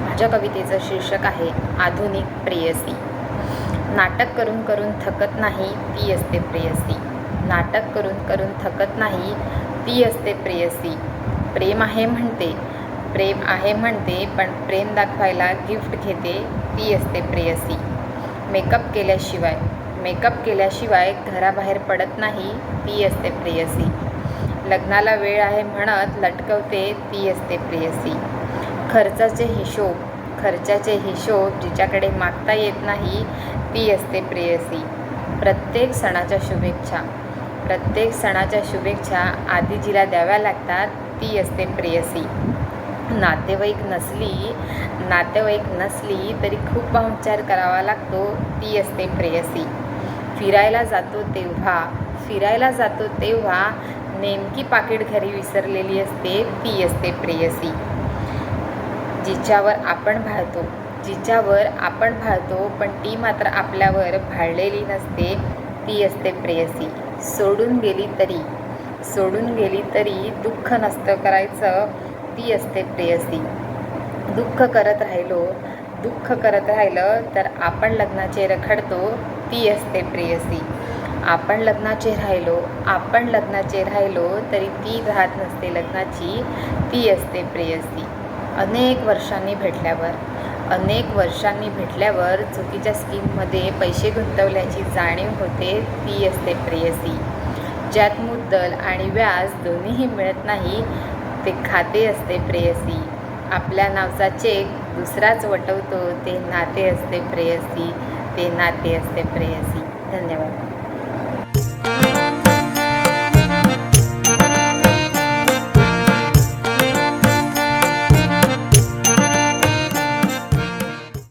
माझ्या कवितेचं शीर्षक आहे आधुनिक प्रेयसी. नाटक करून करून थकत नाही ती असते प्रेयसी. नाटक करून करून थकत नाही ती असते प्रेयसी. प्रेम आहे म्हणते प्रेम आहे म्हणते पण प्रेम दाखवायला गिफ्ट घेते ती असते प्रेयसी. मेकअप केल्याशिवाय मेकअप केल्याशिवाय घराबाहेर पडत नाही ती असते प्रेयसी. लग्नाला वेळ आहे म्हणत लटकवते ती असते प्रेयसी. खर्चाचे हिशोब खर्चाचे हिशोब जिच्याकडे मागता येत नाही ती असते प्रेयसी. प्रत्येक सणाच्या शुभेच्छा. प्रत्येक सणाच्या शुभेच्छा आधी जिला द्याव्या लागतात ती असते प्रेयसी. नातेवाईक नसली नातेवाईक नसली तरी खूप पाहुणचार करावा लागतो ती असते प्रेयसी. फिरायला जातो तेव्हा फिरायला जातो तेव्हा नेमकी पाकिट घरी विसरलेली असते ती असते प्रेयसी. जिच्यावर आपण भाळतो. जिच्यावर आपण भाळतो पण ती मात्र आपल्यावर भाळलेली नसते ती असते प्रेयसी. सोडून गेली तरी. सोडून गेली तरी दुःख नसतं करायचं ती असते प्रेयसी. दुःख करत राहिलो दुःख करत राहिलं तर आपण लग्नाचे रखडतो ती असते प्रेयसी. आपण लग्नाचे राहिलो आपण लग्नाचे राहिलो तरी ती राहत नसते लग्नाची ती असते प्रेयसी. अनेक वर्षांनी भेटल्यावर अनेक वर्षांनी भेटल्यावर चुकीच्या स्कीममध्ये पैसे गुंतवल्याची जाणीव होते ती असते प्रेयसी. ज्यात मुद्दल आणि व्याज दोन्हीही मिळत नाही ते खाते असते प्रेयसी. आपल्या नावचा चेक दुसराच वटवतो ते नाते असते प्रेयसी ते नाते असते प्रेयसी. धन्यवाद.